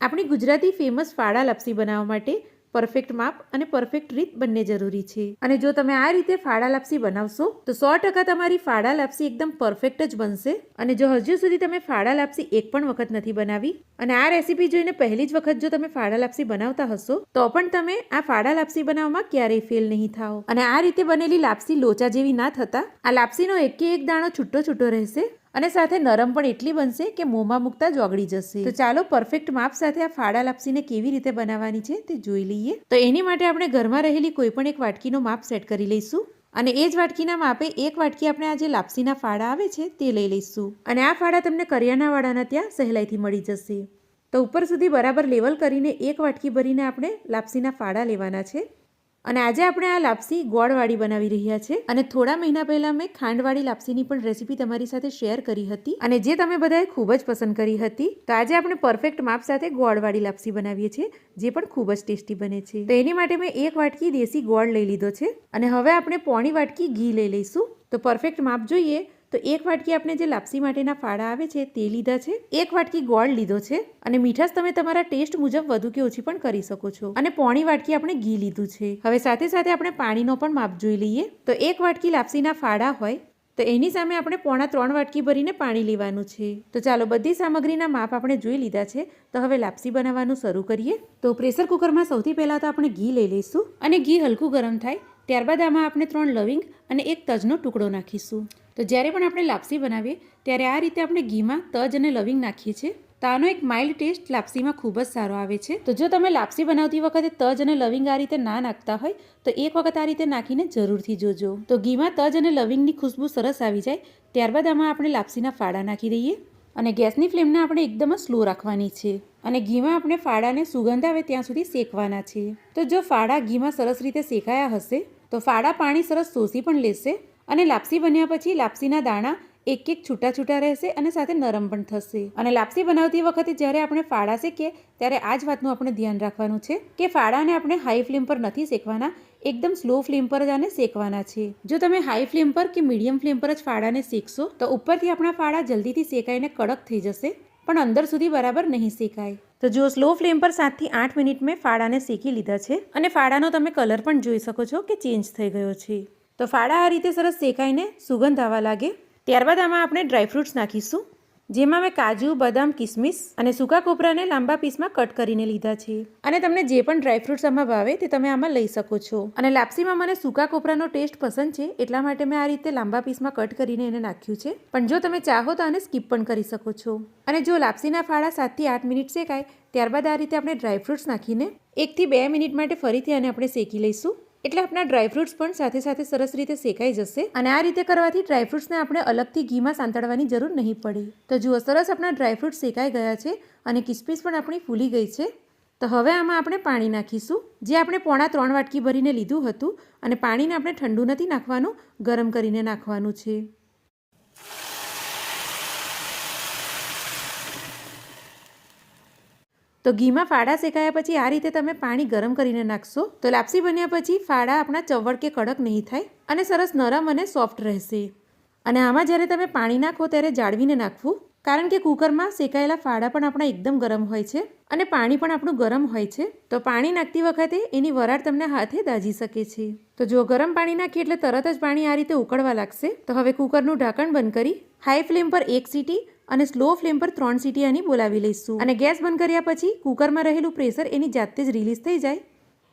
આપણી ગુજરાતી ફેમસ ફાળા લાપસી બનાવવા માટે પરફેક્ટ માપ અને પરફેક્ટ રીત બંને જરૂરી છે. અને જો તમે આ રીતે ફાડા લાપસી બનાવશો, તો સો ટકા તમારી ફાડા લાપસી એકદમ પરફેક્ટ જ બનશે. અને જો હજુ સુધી તમે ફાડા લાપસી એક પણ વખત નથી બનાવી, અને આ રેસીપી જોઈને પહેલી જ વખત જો તમે ફાડા લાપસી બનાવતા હશો, તો પણ તમે આ ફાડા લાપસી બનાવવામાં ક્યારેય ફેલ નહીં થાઓ. અને આ રીતે બનેલી લાપસી લોચા જેવી ના થતા, આ લાપસીનો એકે એક દાણો છૂટો છૂટો રહેશે અને સાથે નરમ પણ એટલી બનશે કે મોંમાં મૂકતા જ ઓગળી જશે. તો ચાલો પરફેક્ટ માપ સાથે આ ફાડા લાપસીને કેવી રીતે બનાવવાની છે તે જોઈ લઈએ. તો એની માટે આપણે ઘરમાં રહેલી કોઈ પણ એક વાટકીનો માપ સેટ કરી લઈશું. અને એ જ વાટકીના માપે એક વાટકી આપણે આ જે લાપસીના ફાડા આવે છે તે લઈ લઈશું. અને આ ફાડા તમને કરિયાણાવાળાના ત્યાં સહેલાઈથી મળી જશે. તો ઉપર સુધી બરાબર લેવલ કરીને એક વાટકી ભરીને આપણે લાપસીના ફાડા લેવાના છે. અને આજે આપણે આ લાપસી ગોળવાળી બનાવી રહ્યા છે. અને થોડા મહિના પહેલાં મેં ખાંડવાળી લાપસીની પણ રેસીપી તમારી સાથે શેર કરી હતી અને જે તમે બધાએ ખૂબ જ પસંદ કરી હતી, તો આજે આપણે પરફેક્ટ માપ સાથે ગોળવાળી લાપસી બનાવીએ છીએ, જે પણ ખૂબ જ ટેસ્ટી બને છે. તો એની માટે મેં એક વાટકી દેશી ગોળ લઈ લીધો છે અને હવે આપણે પોણી વાટકી ઘી લઈ લઈશું. તો પરફેક્ટ માપ જોઈએ તો એક વાટકી આપણે જે લાપસી માટેના ફાળા આવે છે તે લીધા છે. એક વાટકી ગોળ લીધો છે અને મીઠાશ તમે તમારા ટેસ્ટ મુજબ વધુ કે ઓછી પણ કરી શકો છો. અને પોણી વાટકી આપણે ઘી લીધું છે. હવે સાથે સાથે આપણે પાણીનો પણ માપ જોઈ લઈએ. તો એક વાટકી લાપસીના ફાળા હોય તો એની સામે આપણે પોણા ત્રણ વાટકી ભરીને પાણી લેવાનું છે. તો ચાલો બધી સામગ્રીના માપ આપણે જોઈ લીધા છે. તો હવે લાપસી બનાવવાનું શરૂ કરીએ. તો પ્રેશર કુકરમાં સૌથી પહેલાં તો આપણે ઘી લઈ લઈશું અને ઘી હલકું ગરમ થાય. ત્યારબાદ આમાં આપણે ત્રણ લવિંગ અને એક તજનો ટુકડો નાખીશું. તો જ્યારે પણ આપણે લાપસી બનાવીએ, ત્યારે આ રીતે આપણે ઘીમાં તજ અને લવિંગ નાખીએ છીએ. તો આનો એક માઇલ્ડ ટેસ્ટ લાપસીમાં ખૂબ જ સારો આવે છે. તો જો તમે લાપસી બનાવતી વખતે તજ અને લવિંગ આ રીતે ના નાખતા હોય, તો એક વખત આ રીતે નાખીને જરૂરથી જોજો. તો ઘીમાં તજ અને લવિંગની ખુશ્બુ સરસ આવી જાય, ત્યારબાદ આમાં આપણે લાપસીના ફાડા નાખી દઈએ. અને ગેસની ફ્લેમને આપણે એકદમ સ્લો રાખવાની છે. અને ઘીમાં આપણે ફાડાને સુગંધ આવે ત્યાં સુધી શેકવાના છે. તો જો ફાડા ઘીમાં સરસ રીતે શેકાયા હશે, તો ફાડા પાણી સરસ શોષી પણ લેશે. અને લાપસી બન્યા પછી લાપસીના દાણા એક એક છૂટા છૂટા રહેશે અને સાથે નરમ પણ થશે. અને લાપસી બનાવતી વખતે જ્યારે આપણે ફાળા શેકીએ, ત્યારે આ જ વાતનું આપણે ધ્યાન રાખવાનું છે કે ફાળાને આપણે હાઈ ફ્લેમ પર નથી શેકવાના, એકદમ સ્લો ફ્લેમ પર જ આને શેકવાના છે. જો તમે હાઈ ફ્લેમ પર કે મીડિયમ ફ્લેમ પર જ ફાળાને શેકશો, તો ઉપરથી આપણા ફાળા જલ્દીથી શેકાઈને કડક થઈ જશે, પણ અંદર સુધી બરાબર નહીં શેકાય. તો જો સ્લો ફ્લેમ પર સાતથી આઠ મિનિટ મેં ફાળાને શેકી લીધા છે, અને ફાળાનો તમે કલર પણ જોઈ શકો છો કે ચેન્જ થઈ ગયો છે. તો ફાળા આ રીતે સરસ શેકાઈને સુગંધ આવવા લાગે. ત્યારબાદ આમાં આપણે ડ્રાયફ્રૂટ્સ નાખીશું, જેમાં મેં કાજુ, બદામ, કિસમિસ અને સૂકા કોપરાને લાંબા પીસમાં કટ કરીને લીધા છે. અને તમને જે પણ ડ્રાયફ્રૂટ્સ આમાં ભાવે તે તમે આમાં લઈ શકો છો. અને લાપસીમાં મને સૂકા કોપરાનો ટેસ્ટ પસંદ છે, એટલા માટે મેં આ રીતે લાંબા પીસમાં કટ કરીને એને નાખ્યું છે. પણ જો તમે ચાહો તો આને સ્કીપ પણ કરી શકો છો. અને જો લાપસીના ફાળા સાતથી આઠ મિનિટ શેકાય, ત્યારબાદ આ રીતે આપણે ડ્રાયફ્રૂટ્સ નાખીને એકથી બે મિનિટ માટે ફરીથી આને આપણે શેકી લઈશું. એટલે આપણા ડ્રાયફ્રૂટ્સ પણ સાથે સાથે સરસ રીતે શેકાઈ જશે. અને આ રીતે કરવાથી ડ્રાયફ્રૂટ્સને આપણે અલગથી ઘીમાં સાંતળવાની જરૂર નહીં પડે. તો જુઓ, સરસ આપણા ડ્રાયફ્રૂટ્સ શેકાઈ ગયા છે અને કિસમિસ પણ આપણી ફૂલી ગઈ છે. તો હવે આમાં આપણે પાણી નાખીશું. જે આપણે પોણા ત્રણ વાટકી ભરીને લીધું હતું અને પાણીને આપણે ઠંડુ નથી નાખવાનું, ગરમ કરીને નાખવાનું છે. તો ઘીમાં ફાડા શેકાયા પછી આ રીતે તમે પાણી ગરમ કરીને નાખશો. તો લાપસી બન્યા પછી ફાડા આપણા ચવડ કે કડક નહીં થાય અને સરસ નરમ અને સોફ્ટ રહેશે. અને આમાં જ્યારે તમે પાણી નાખો ત્યારે જાળવીને નાખવું, કારણ કે કુકરમાં શેકાયેલા ફાડા પણ આપણા એકદમ ગરમ હોય છે અને પાણી પણ આપણું ગરમ હોય છે. તો પાણી નાખતી વખતે એની વરાળ તમને હાથે દાજી શકે છે. તો જો ગરમ પાણી નાખીએ એટલે તરત જ પાણી આ રીતે ઉકળવા લાગશે. તો હવે કુકરનું ઢાંકણ બંધ કરી હાઈ ફ્લેમ પર એક સીટી અને સ્લો ફ્લેમ પર ત્રણ સીટી આની બોલાવી લઈશું. અને ગેસ બંધ કર્યા પછી કુકરમાં રહેલું પ્રેશર એની જાતે જ રિલીઝ થઈ જાય.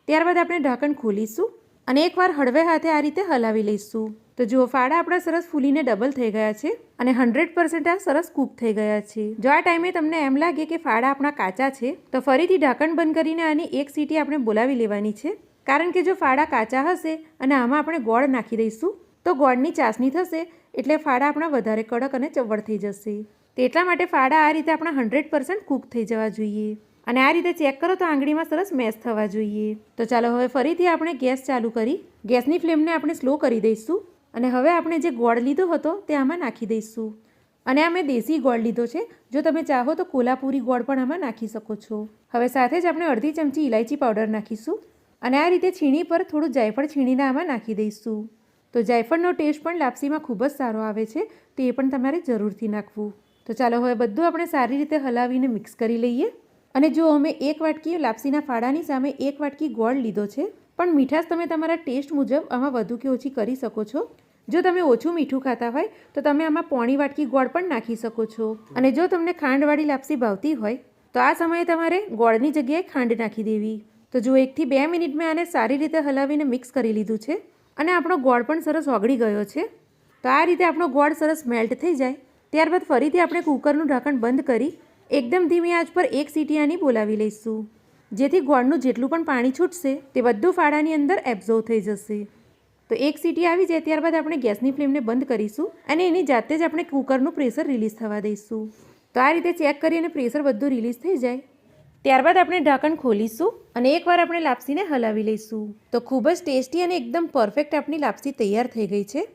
ત્યારબાદ આપણે ઢાંકણ ખોલીશું અને એકવાર હળવે હાથે આ રીતે હલાવી લઈશું. તો જુઓ, ફાડા આપણા સરસ ફૂલીને ડબલ થઈ ગયા છે અને હંડ્રેડ પર્સન્ટ આ સરસ કૂક થઈ ગયા છે. જો આ ટાઈમે તમને એમ લાગે કે ફાડા આપણા કાચા છે, તો ફરીથી ઢાંકણ બંધ કરીને આની એક સીટી આપણે બોલાવી લેવાની છે. કારણ કે જો ફાડા કાચા હશે અને આમાં આપણે ગોળ નાખી દઈશું, તો ગોળની ચાસણી થશે એટલે ફાડા આપણા વધારે કડક અને ચવડ થઈ જશે. તો એટલા માટે ફાડા આ રીતે આપણા હંડ્રેડ પર્સન્ટ કૂક થઈ જવા જોઈએ. અને આ રીતે ચેક કરો તો આંગળીમાં સરસ મેશ થવા જોઈએ. તો ચાલો હવે ફરીથી આપણે ગેસ ચાલુ કરી, ગેસની ફ્લેમને આપણે સ્લો કરી દઈશું. અને હવે આપણે જે ગોળ લીધો હતો તે આમાં નાખી દઈશું. અને આ મેં દેશી ગોળ લીધો છે. જો તમે ચાહો તો કોલ્હાપુરી ગોળ પણ આમાં નાખી શકો છો. હવે સાથે જ આપણે અડધી ચમચી ઇલાયચી પાવડર નાખીશું. અને આ રીતે છીણી પર થોડું જાયફળ છીણીને આમાં નાખી દઈશું. તો જાયફળનો ટેસ્ટ પણ લાપસીમાં ખૂબ જ સારો આવે છે. તો એ પણ તમારે જરૂરથી નાખવું. તો ચાલો હવે બધું આપણે સારી રીતે હલાવીને મિક્સ કરી લઈએ. અને જો અમે એક વાટકી લાપસીના ફાળાની સામે એક વાટકી ગોળ લીધો છે, પણ મીઠાશ તમે તમારા ટેસ્ટ મુજબ આમાં વધુ કે ઓછી કરી શકો છો. જો તમે ઓછું મીઠું ખાતા હોય, તો તમે આમાં પોણી વાટકી ગોળ પણ નાખી શકો છો. અને જો તમને ખાંડવાળી લાપસી ભાવતી હોય, તો આ સમયે તમારે ગોળની જગ્યાએ ખાંડ નાખી દેવી. તો જો એકથી બે મિનિટ મેં આને સારી રીતે હલાવીને મિક્સ કરી લીધું છે, અને આપણો ગોળ પણ સરસ ઓગળી ગયો છે, તો આ રીતે આપણો ગોળ સરસ મેલ્ટ થઈ જાય. ત્યારબાદ ફરીથી આપણે કુકરનું ઢાંકણ બંધ કરી એકદમ ધીમી આંચ પર એક સીટી આની બોલાવી લઈશું. જેથી ગોળનું જેટલું પણ પાણી છૂટશે, તે બધું ફાળાની અંદર એબ્ઝોર્વ થઈ જશે. તો એક સીટી આવી જાય, ત્યારબાદ આપણે ગેસની ફ્લેમને બંધ કરીશું અને એની જાતે જ આપણે કુકરનું પ્રેશર રિલીઝ થવા દઈશું. તો આ રીતે ચેક કરી અને પ્રેશર બધું રિલીઝ થઈ જાય. ત્યારબાદ આપણે ઢાંકણ ખોલીશું અને એકવાર આપણે લાપસીને હલાવી લઈશું. તો ખૂબ જ ટેસ્ટી અને એકદમ પરફેક્ટ આપણી લાપસી તૈયાર થઈ ગઈ છે.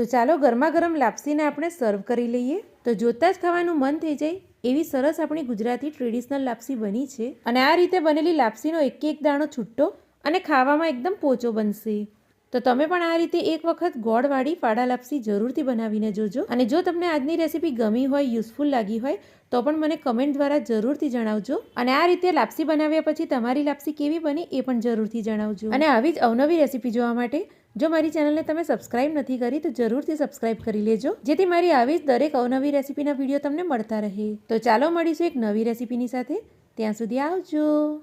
તો ચાલો ગરમા ગરમ લાપસીને આપણે સર્વ કરી લઈએ. તો જોતાં જ ખાવાનું મન થઈ જાય એવી સરસ આપણી ગુજરાતી ટ્રેડિશનલ લાપસી બની છે. અને આ રીતે બનેલી લાપસીનો એક એક દાણો છૂટો અને ખાવામાં એકદમ પોચો બનશે. તો તમે પણ આ રીતે એક વખત ગોળવાળી ફાડા લાપસી જરૂરથી બનાવીને જોજો. અને જો તમને આજની રેસીપી ગમી હોય યુઝફુલ લાગી હોય, તો પણ મને કમેન્ટ દ્વારા જરૂરથી જણાવજો. અને આ રીતે લાપસી બનાવ્યા પછી તમારી લાપસી કેવી બની એ પણ જરૂરથી જણાવજો. અને આવી જ અવનવી રેસીપી જોવા માટે જો મારી ચેનલને તમે સબસ્ક્રાઇબ નથી કરી, તો જરૂરથી સબસ્ક્રાઇબ કરી લેજો. જેથી મારી આવી જ દરેક અવનવી રેસીપીના વીડિયો તમને મળતા રહે. તો ચાલો મળીશું એક નવી રેસીપીની સાથે. ત્યાં સુધી આવજો.